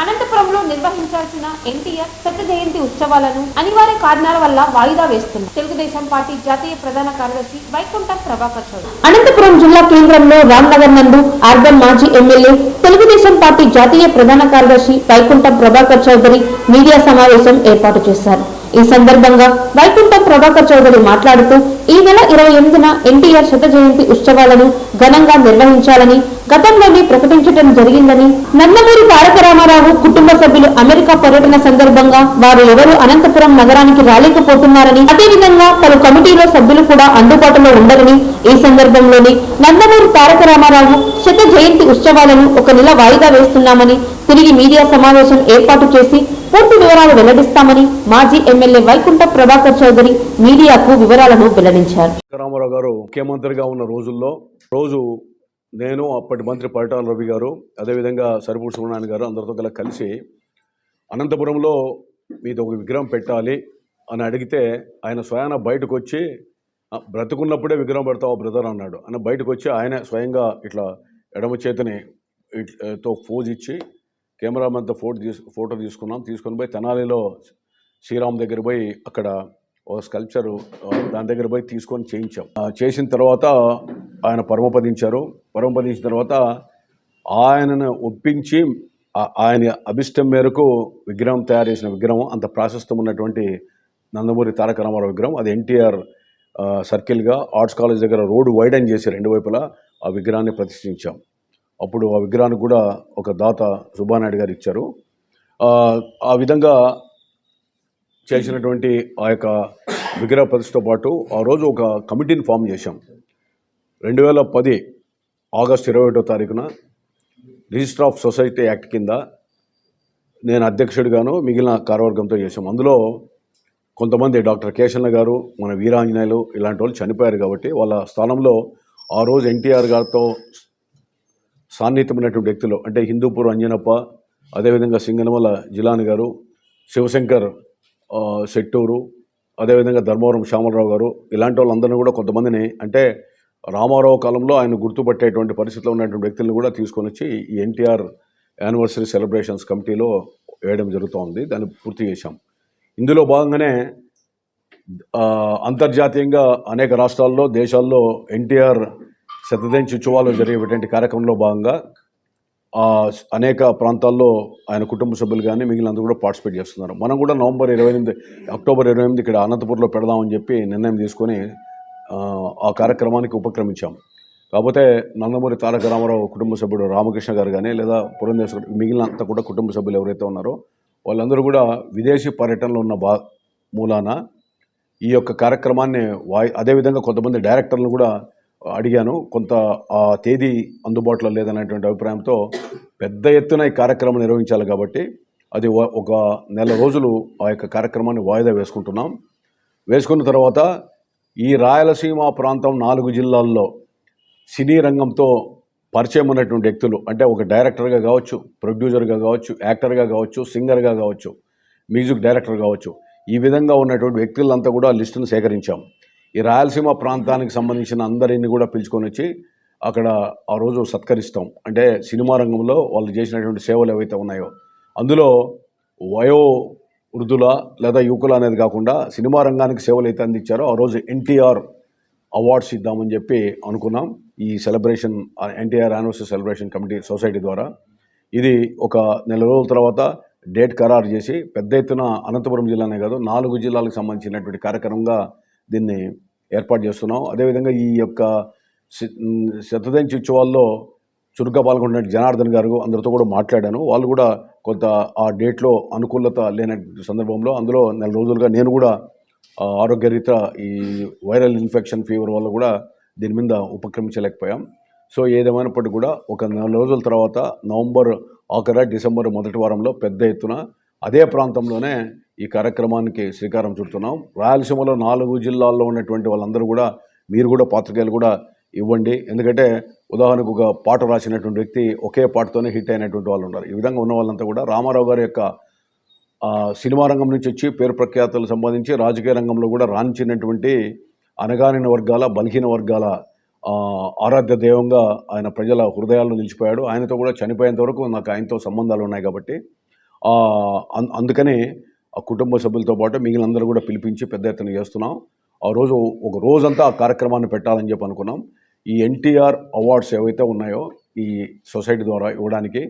అనంతపురంలో నిర్వహించాల్సిన ఎన్టీఆర్ శత జయంతి ఉత్సవాలను అనివార్య కారణాల వల్ల వాయిదా వేస్తుంది. తెలుగుదేశం పార్టీ జాతీయ ప్రధాన కార్యదర్శి వైకుంఠం ప్రభాకర్ చౌదరి. అనంతపురం జిల్లా కేంద్రంలో రామ్నగర్ నందు అర్బన్ మాజీ ఎమ్మెల్యే తెలుగుదేశం పార్టీ జాతీయ ప్రధాన కార్యదర్శి వైకుంఠం ప్రభాకర్ చౌదరి మీడియా సమావేశం ఏర్పాటు చేశారు. ఈ సందర్భంగా వైకుంఠం ప్రభాకర్ చౌదరి మాట్లాడుతూ ఈ నెల ఇరవై ఎనిమిదిన ఎన్టీఆర్ శత జయంతి ఉత్సవాలను ఘనంగా నిర్వహించాలని గతంలోనే ప్రకటించడం జరిగిందని నందమూరి తారక రామారావు కుటుంబ సభ్యులు అమెరికా పర్యటన సందర్భంగా వారు ఎవరు అనంతపురం నగరానికి రాలేకపోతున్నారని అదేవిధంగా పలు కమిటీలో సభ్యులు కూడా అందుబాటులో ఉండరని ఈ సందర్భంలోనే నందమూరి తారక రామారావు శత జయంతి ఉత్సవాలను ఒక నెల వాయిదా వేస్తున్నామని తిరిగి మీడియా సమావేశం ఏర్పాటు చేసి పూర్తి వివరాలు వెల్లడిస్తామని మాజీ ఎమ్మెల్యే వైకుంఠ ప్రభాకర్ చౌదరి మీడియాకు వివరాలను వెల్లడించారు. రామారావు గారు ముఖ్యమంత్రిగా ఉన్న రోజుల్లో రోజు నేను అప్పటి మంత్రి పరిటాల రవి గారు అదేవిధంగా సరిపూడి సుబ్రహ్మణ్యం గారు అందరితో గల కలిసి అనంతపురంలో మీది ఒక విగ్రహం పెట్టాలి అని అడిగితే ఆయన స్వయాన బయటకు వచ్చి బ్రతుకున్నప్పుడే విగ్రహం పెడతావు బ్రదర్? అన్నాడు. అని బయటకు వచ్చి ఆయన స్వయంగా ఇట్లా ఎడమ చేతిని తో ఫోజ్ ఇచ్చి కెమెరామెన్తో ఫోటో తీసు ఫోటో తీసుకున్నాం. తీసుకొని పోయి తెనాలిలో శ్రీరామ్ దగ్గర పోయి అక్కడ ఒక స్కల్ప్చరు దాని దగ్గర పోయి తీసుకొని చేయించాం. చేసిన తర్వాత ఆయన పరమపదించారు. పరమపదించిన తర్వాత ఆయనను ఒప్పించి ఆయన అభిష్టం మేరకు విగ్రహం తయారు చేసిన విగ్రహం అంత ప్రాశస్తం ఉన్నటువంటి నందమూరి తారక రామారావు విగ్రహం. అది ఎన్టీఆర్ సర్కిల్గా ఆర్ట్స్ కాలేజ్ దగ్గర రోడ్డు వైడన్ చేసి రెండు వైపులా ఆ విగ్రహాన్ని ప్రతిష్ఠించాం. అప్పుడు ఆ విగ్రహానికి కూడా ఒక దాత సుబ్బానాయుడు గారు ఇచ్చారు. ఆ, విధంగా చేసినటువంటి ఆ యొక్క విగ్రహ ప్రతిష్టతో పాటు ఆ రోజు ఒక కమిటీని ఫామ్ చేశాం. రెండు వేల పది ఆగస్ట్ ఇరవై ఒకటో తారీఖున రిజిస్టర్ ఆఫ్ సొసైటీ యాక్ట్ కింద నేను అధ్యక్షుడిగాను మిగిలిన కార్యవర్గంతో చేశాం. అందులో కొంతమంది డాక్టర్ కేశన్న గారు మన వీరాంజనేయులు ఇలాంటి వాళ్ళు చనిపోయారు కాబట్టి వాళ్ళ స్థానంలో ఆ రోజు ఎన్టీఆర్ గారితో సాన్నిహితమైనటువంటి వ్యక్తులు అంటే హిందూపూర్ అంజనప్ప అదేవిధంగా సింగనమల జిలాని గారు శివశంకర్ శెట్టూరు అదేవిధంగా ధర్మవరం శ్యామలరావు గారు ఇలాంటి వాళ్ళందరినీ కూడా కొంతమందిని అంటే రామారావు కాలంలో ఆయన గుర్తుపట్టేటువంటి పరిస్థితిలో ఉన్నటువంటి వ్యక్తులను కూడా తీసుకొని వచ్చి ఈ ఎన్టీఆర్ యానివర్సరీ సెలబ్రేషన్స్ కమిటీలో వేయడం జరుగుతోంది. దాన్ని పూర్తి చేశాం. ఇందులో భాగంగానే అంతర్జాతీయంగా అనేక రాష్ట్రాల్లో దేశాల్లో ఎన్టీఆర్ శతదించి ఉత్సవాలు జరిగేటువంటి కార్యక్రమంలో భాగంగా ఆ, అనేక ప్రాంతాల్లో ఆయన కుటుంబ సభ్యులు కానీ మిగిలిన కూడా పార్టిసిపేట్ చేస్తున్నారు. మనం కూడా నవంబర్ ఇరవై ఎనిమిది అక్టోబర్ ఇరవై ఎనిమిది ఇక్కడ అనంతపూర్లో పెడదామని చెప్పి నిర్ణయం తీసుకొని ఆ, కార్యక్రమానికి ఉపక్రమించాం. కాకపోతే నందమూరి తారక రామారావు కుటుంబ సభ్యుడు రామకృష్ణ గారు కానీ లేదా పురంధేశ్వర మిగిలిన కూడా కుటుంబ సభ్యులు ఎవరైతే ఉన్నారో వాళ్ళందరూ కూడా విదేశీ పర్యటనలో ఉన్న బా మూలాన ఈ యొక్క కార్యక్రమాన్ని వాయి అదేవిధంగా కొంతమంది డైరెక్టర్లను కూడా అడిగాను కొంత ఆ తేదీ అందుబాటులో లేదనేటువంటి అభిప్రాయంతో పెద్ద ఎత్తున ఈ కార్యక్రమం నిర్వహించాలి కాబట్టి అది ఒక నెల రోజులు ఆ యొక్క కార్యక్రమాన్ని వాయిదా వేసుకుంటున్నాం. వేసుకున్న తర్వాత ఈ రాయలసీమ ప్రాంతం నాలుగు జిల్లాల్లో సినీ రంగంతో పరిచయం ఉన్నటువంటి వ్యక్తులు అంటే ఒక డైరెక్టర్గా కావచ్చు ప్రొడ్యూసర్గా కావచ్చు యాక్టర్గా కావచ్చు సింగర్గా కావచ్చు మ్యూజిక్ డైరెక్టర్ కావచ్చు ఈ విధంగా ఉన్నటువంటి వ్యక్తులంతా కూడా లిస్టును సేకరించాం. ఈ రాయలసీమ ప్రాంతానికి సంబంధించిన అందరిని కూడా పిలుచుకొని వచ్చి అక్కడ ఆ రోజు సత్కరిస్తాం. అంటే సినిమా రంగంలో వాళ్ళు చేసినటువంటి సేవలు ఏవైతే ఉన్నాయో అందులో వయో వృద్ధుల లేదా యువకుల అనేది కాకుండా సినిమా రంగానికి సేవలు అయితే అందించారో ఆ రోజు ఎన్టీఆర్ అవార్డ్స్ ఇద్దామని చెప్పి అనుకున్నాం. ఈ celebration NTR anniversary celebration committee society ద్వారా. ఇది ఒక నెల రోజుల తర్వాత డేట్ ఖరారు చేసి పెద్ద ఎత్తున అనంతపురం జిల్లానే కాదు నాలుగు జిల్లాలకు సంబంధించినటువంటి కార్యక్రమంగా దీన్ని ఏర్పాటు చేస్తున్నాం. అదేవిధంగా ఈ యొక్క శ- ఉమ్, ఉత్సవాల్లో చురుగ్గా పాల్గొంటున్న జనార్దన్ గారు అందరితో కూడా మాట్లాడాను. వాళ్ళు కూడా కొంత ఆ డేట్లో అనుకూలత లేని సందర్భంలో అందులో నెల రోజులుగా నేను కూడా ఆ, ఆరోగ్యరీత్యా ఈ వైరల్ ఇన్ఫెక్షన్ ఫీవర్ వల్ల కూడా దీని మీద ఉపక్రమించలేకపోయాం. సో ఏదేమైనప్పటికీ కూడా ఒక నెల రోజుల తర్వాత నవంబర్ ఆఖర డిసెంబర్ మొదటి వారంలో పెద్ద ఎత్తున అదే ప్రాంతంలోనే ఈ కార్యక్రమానికి శ్రీకారం చుడుతున్నాం. రాయలసీమలో నాలుగు జిల్లాల్లో ఉన్నటువంటి వాళ్ళందరూ కూడా మీరు కూడా పాత్రికేయులు కూడా ఇవ్వండి. ఎందుకంటే ఉదాహరణకు ఒక పాట రాసినటువంటి వ్యక్తి ఒకే పాటతోనే హిట్ అయినటువంటి వాళ్ళు ఉన్నారు. ఈ విధంగా ఉన్న వాళ్ళంతా కూడా రామారావు గారి యొక్క సినిమా రంగం నుంచి వచ్చి పేరు ప్రఖ్యాతలు సంపాదించి రాజకీయ రంగంలో కూడా రాణించినటువంటి అనగానిన వర్గాల బలహీన వర్గాల ఆరాధ్య దైవంగా ఆయన ప్రజల హృదయాల్లో నిలిచిపోయాడు. ఆయనతో కూడా చనిపోయేంత వరకు నాకు ఆయనతో సంబంధాలు ఉన్నాయి కాబట్టి అందుకని ఆ కుటుంబ సభ్యులతో పాటు మిగిలినందరూ కూడా పిలిపించి పెద్ద ఎత్తున చేస్తున్నాం. ఆ రోజు ఒక రోజంతా ఆ కార్యక్రమాన్ని పెట్టాలని చెప్పి అనుకున్నాం. ఈ ఎన్టీఆర్ అవార్డ్స్ ఏవైతే ఉన్నాయో ఈ సొసైటీ ద్వారా ఇవ్వడానికి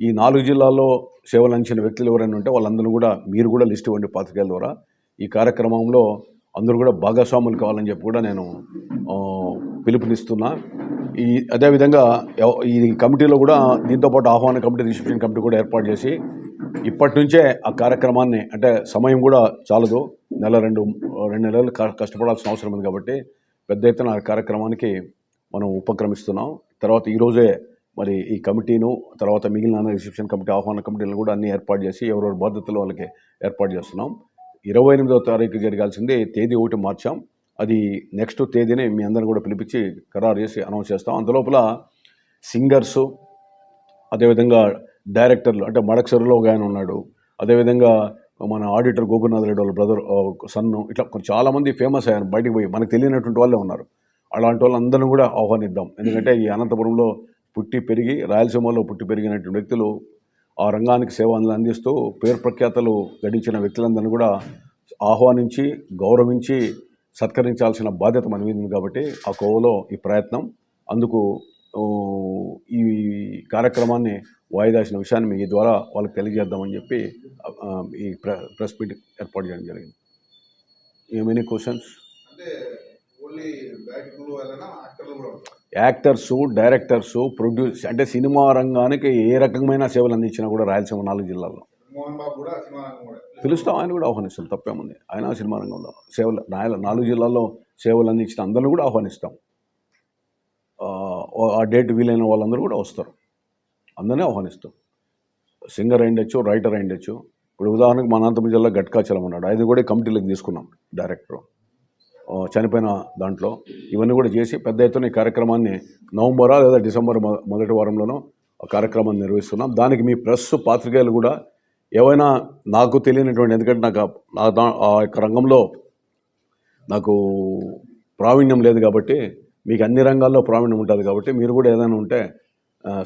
ఈ నాలుగు జిల్లాల్లో సేవలు అందించిన వ్యక్తులు ఎవరైనా ఉంటే వాళ్ళందరూ కూడా మీరు కూడా లిస్ట్ ఇవ్వండి పాత్రికేయుల ద్వారా. ఈ కార్యక్రమంలో అందరూ కూడా భాగస్వాములు కావాలని చెప్పి కూడా నేను పిలుపునిస్తున్నా. ఈ అదేవిధంగా ఈ కమిటీలో కూడా దీంతో పాటు ఆహ్వాన కమిటీ రిసెప్షన్ కమిటీ కూడా ఏర్పాటు చేసి ఇప్పటి నుంచే ఆ కార్యక్రమాన్ని అంటే సమయం కూడా చాలదు. నెల రెండు రెండు నెలలు కష్టపడాల్సిన అవసరం ఉంది కాబట్టి పెద్ద ఎత్తున ఆ కార్యక్రమానికి మనం ఉపక్రమిస్తున్నాం. తర్వాత ఈరోజే మరి ఈ కమిటీను తర్వాత మిగిలిన రిసెప్షన్ కమిటీ ఆహ్వాన కమిటీలను కూడా అన్ని ఏర్పాటు చేసి ఎవరెవరి బాధ్యతలు వాళ్ళకి ఏర్పాటు చేస్తున్నాం. ఇరవై ఎనిమిదవ తారీఖు జరగాల్సింది తేదీ ఒకటి మార్చాం. అది నెక్స్ట్ తేదీని మీ అందరిని కూడా పిలిపించి ఖరారు చేసి అనౌన్స్ చేస్తాం. అందులోపల సింగర్సు అదేవిధంగా డైరెక్టర్లు అంటే మడక్సరులో ఒక ఆయన ఉన్నాడు. అదేవిధంగా మన ఆడిటర్ గోపినాథ్ రెడ్డి వాళ్ళ బ్రదర్ సన్ను ఇట్లా చాలామంది ఫేమస్ అయ్యారు బయటికి పోయి మనకు తెలియనటువంటి వాళ్ళే ఉన్నారు. అలాంటి వాళ్ళందరినీ కూడా ఆహ్వానిద్దాం. ఎందుకంటే ఈ అనంతపురంలో పుట్టి పెరిగి రాయలసీమలో పుట్టి పెరిగినటువంటి వ్యక్తులు ఆ రంగానికి సేవలు అందిస్తూ పేరు ప్రఖ్యాతలు గడించిన వ్యక్తులందరినీ కూడా ఆహ్వానించి గౌరవించి సత్కరించాల్సిన బాధ్యత మన మీద ఉంది కాబట్టి ఆ కోవలో ఈ ప్రయత్నం. అందుకు ఈ కార్యక్రమాన్ని వాయిదాసిన విషయాన్ని మీ ద్వారా వాళ్ళకి తెలియజేద్దామని చెప్పి ఈ ప్ర ప్రెస్ మీట్ ఏర్పాటు చేయడం జరిగింది. ఏమైనా క్వశ్చన్స్ యాక్టర్సు డైరెక్టర్సు ప్రొడ్యూస్ అంటే సినిమా రంగానికి ఏ రకమైన సేవలు అందించినా కూడా రాయలసీమ నాలుగు జిల్లాల్లో. పిలుస్తాం ఆయన కూడా ఆహ్వానిస్తాం తప్పేముంది. ఆయన సినిమా రంగంలో సేవలు నాయ- నాలుగు జిల్లాల్లో సేవలు అందించిన అందరిని కూడా ఆహ్వానిస్తాం. ఆ డేట్ వీలైన వాళ్ళందరూ కూడా వస్తారు. అందరినీ ఆహ్వానిస్తాం. సింగర్ అయిండొచ్చు రైటర్ అయిండొచ్చు ఇప్పుడు ఉదాహరణకు మన అనంతపురం జిల్లా గట్కాచలం ఉన్నాడు. అది కూడా కమిటీలకు తీసుకున్నాం డైరెక్టర్. చనిపోయిన దాంట్లో. ఇవన్నీ కూడా చేసి పెద్ద ఎత్తున ఈ కార్యక్రమాన్ని నవంబరా లేదా డిసెంబర్ మొదటి వారంలోనూ కార్యక్రమాన్ని నిర్వహిస్తున్నాం. దానికి మీ ప్రెస్ పాత్రికేయులు కూడా ఏవైనా నాకు తెలియనటువంటి ఎందుకంటే నాకు నా దా ఆ యొక్క రంగంలో నాకు ప్రావీణ్యం లేదు కాబట్టి మీకు అన్ని రంగాల్లో ప్రావీణ్యం ఉంటుంది కాబట్టి మీరు కూడా ఏదైనా ఉంటే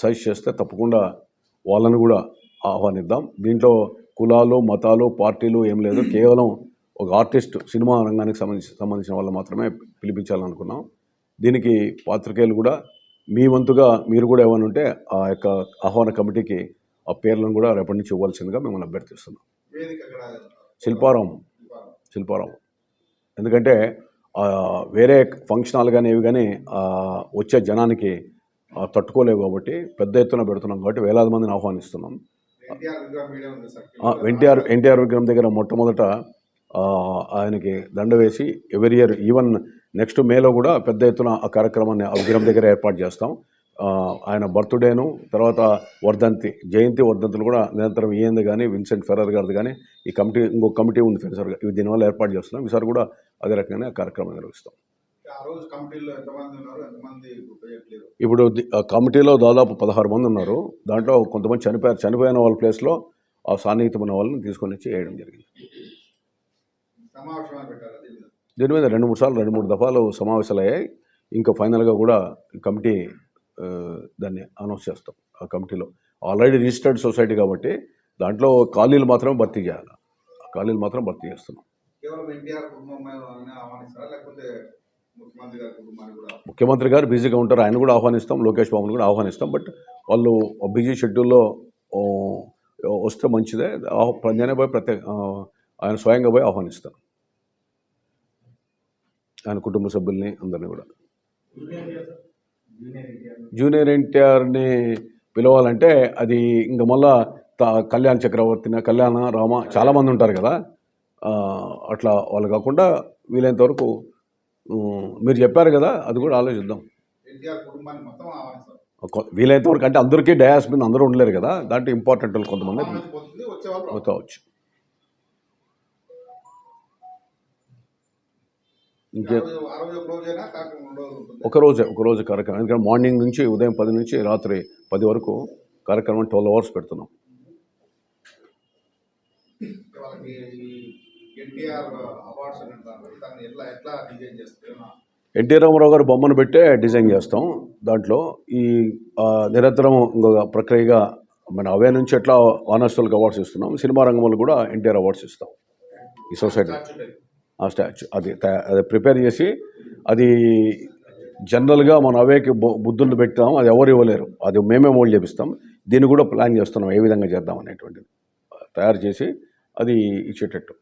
సజెస్ట్ చేస్తే తప్పకుండా వాళ్ళని కూడా ఆహ్వానిద్దాం. దీంట్లో కులాలు మతాలు పార్టీలు ఏం లేదు. కేవలం ఒక ఆర్టిస్ట్ సినిమా రంగానికి సంబంధించి సంబంధించిన వాళ్ళు మాత్రమే పిలిపించాలనుకున్నాం. దీనికి పాత్రికేయులు కూడా మీ వంతుగా మీరు కూడా ఏమైనా ఉంటే ఆ యొక్క ఆహ్వాన కమిటీకి ఆ పేర్లను కూడా రేపటి నుంచి ఇవ్వాల్సిందిగా మిమ్మల్ని అభ్యర్థిస్తున్నాం. శిల్పారం. శిల్పారాం. ఎందుకంటే వేరే ఫంక్షన్ హాల్ కానీ ఇవి కానీ వచ్చే జనానికి తట్టుకోలేవు కాబట్టి పెద్ద ఎత్తున పెడుతున్నాం కాబట్టి వేలాది మందిని ఆహ్వానిస్తున్నాం. ఎన్టీఆర్ ఎన్టీఆర్ విగ్రహం దగ్గర మొట్టమొదట ఆయనకి దండ వేసి ఎవరి ఇయర్ ఈవెన్ నెక్స్ట్ మేలో కూడా పెద్ద ఎత్తున ఆ కార్యక్రమాన్ని ఆ విగ్రహం దగ్గర ఏర్పాటు చేస్తాం. ఆయన బర్త్డేను తర్వాత వర్ధంతి జయంతి వర్ధంతులు కూడా నిరంతరం ఈయంది కానీ విన్సెంట్ ఫెరర్ గారిది కానీ ఈ కమిటీ ఇంకో కమిటీ ఉంది ఫెరర్ ఇవి దీనివల్ల ఏర్పాటు చేస్తున్నాం. ఈసారి కూడా అదే రకంగానే ఆ కార్యక్రమం నిర్వహిస్తాం. ఇప్పుడు కమిటీలో దాదాపు పదహారు మంది ఉన్నారు. దాంట్లో కొంతమంది చనిపోయారు. చనిపోయిన వాళ్ళ ప్లేస్లో ఆ సాన్నిహితమైన వాళ్ళని తీసుకొని వచ్చి వేయడం జరిగింది. దీని మీద? రెండు మూడు సార్లు రెండు మూడు దఫాలు సమావేశాలు అయ్యాయి. ఇంకా ఫైనల్గా కూడా కమిటీ దాన్ని అనౌన్స్ చేస్తాం ఆ కమిటీలో. ఆల్రెడీ రిజిస్టర్డ్ సొసైటీ కాబట్టి దాంట్లో ఖాళీలు మాత్రమే భర్తీ చేయాలి. ఆ ఖాళీలు మాత్రం భర్తీ చేస్తున్నాం. కేవలం ఎన్టీఆర్ కుటుంబం ఆహ్వానిస్తారా లేకపోతే ముఖ్యమంత్రి గారు బిజీగా ఉంటారు. ఆయన కూడా ఆహ్వానిస్తాం. లోకేష్ బాబుని కూడా ఆహ్వానిస్తాం. బట్ వాళ్ళు బిజీ షెడ్యూల్లో వస్తే మంచిదే. ఆహ్- పోయి ప్రత్యేక ఆయన స్వయంగా పోయి ఆహ్వానిస్తాం. ఆయన కుటుంబ సభ్యుల్ని అందరినీ కూడా. జూనియర్ ఎన్టీఆర్ని పిలవాలంటే అది ఇంక మళ్ళా కళ్యాణ్ చక్రవర్తిని కళ్యాణ రామ చాలామంది ఉంటారు కదా. అట్లా వాళ్ళు కాకుండా వీలైనంత వరకు మీరు చెప్పారు కదా అది కూడా ఆలోచిద్దాం. వీలైనంత వరకు అంటే అందరికీ డయాస్ మీద అందరూ ఉండలేరు కదా దాంట్లో ఇంపార్టెంట్ వాళ్ళు కొంతమంది ఆ ఇంకే రోజు ఆ రోజు ఒక రోజైనా కార్యక్రమం ఎందుకంటే మార్నింగ్ నుంచి ఉదయం పది నుంచి రాత్రి పది వరకు కార్యక్రమం ట్వెల్వ్ అవర్స్ పెడుతున్నాం. ఎన్టీఆర్ అవార్డ్స్ అని అంటారు దాన్ని ఎట్లా ఎట్లా డిజైన్ చేస్తారు? ఏమన్నా ఎన్టీ రామారావు గారు బొమ్మను పెట్టే డిజైన్ చేస్తాం. దాంట్లో ఈ నిరంతరం ఇంకొక ప్రక్రియగా మన అవే నుంచి ఎట్లా ఆనెస్టులకు అవార్డ్స్ ఇస్తున్నాం సినిమా రంగంలో కూడా ఎన్టీఆర్ అవార్డ్స్ ఇస్తాం. ఈ సొసైటీ ఆ స్టాచ్యూ. అది అది ప్రిపేర్ చేసి అది జనరల్గా మన అవేకి బుద్ధులు పెట్టాం అది ఎవరు ఇవ్వలేరు. అది మేమే మోల్డ్ చేపిస్తాం. దీన్ని కూడా ప్లాన్ చేస్తున్నాం ఏ విధంగా చేద్దాం అనేటువంటిది. తయారు చేసి అది ఇచ్చేటట్టు.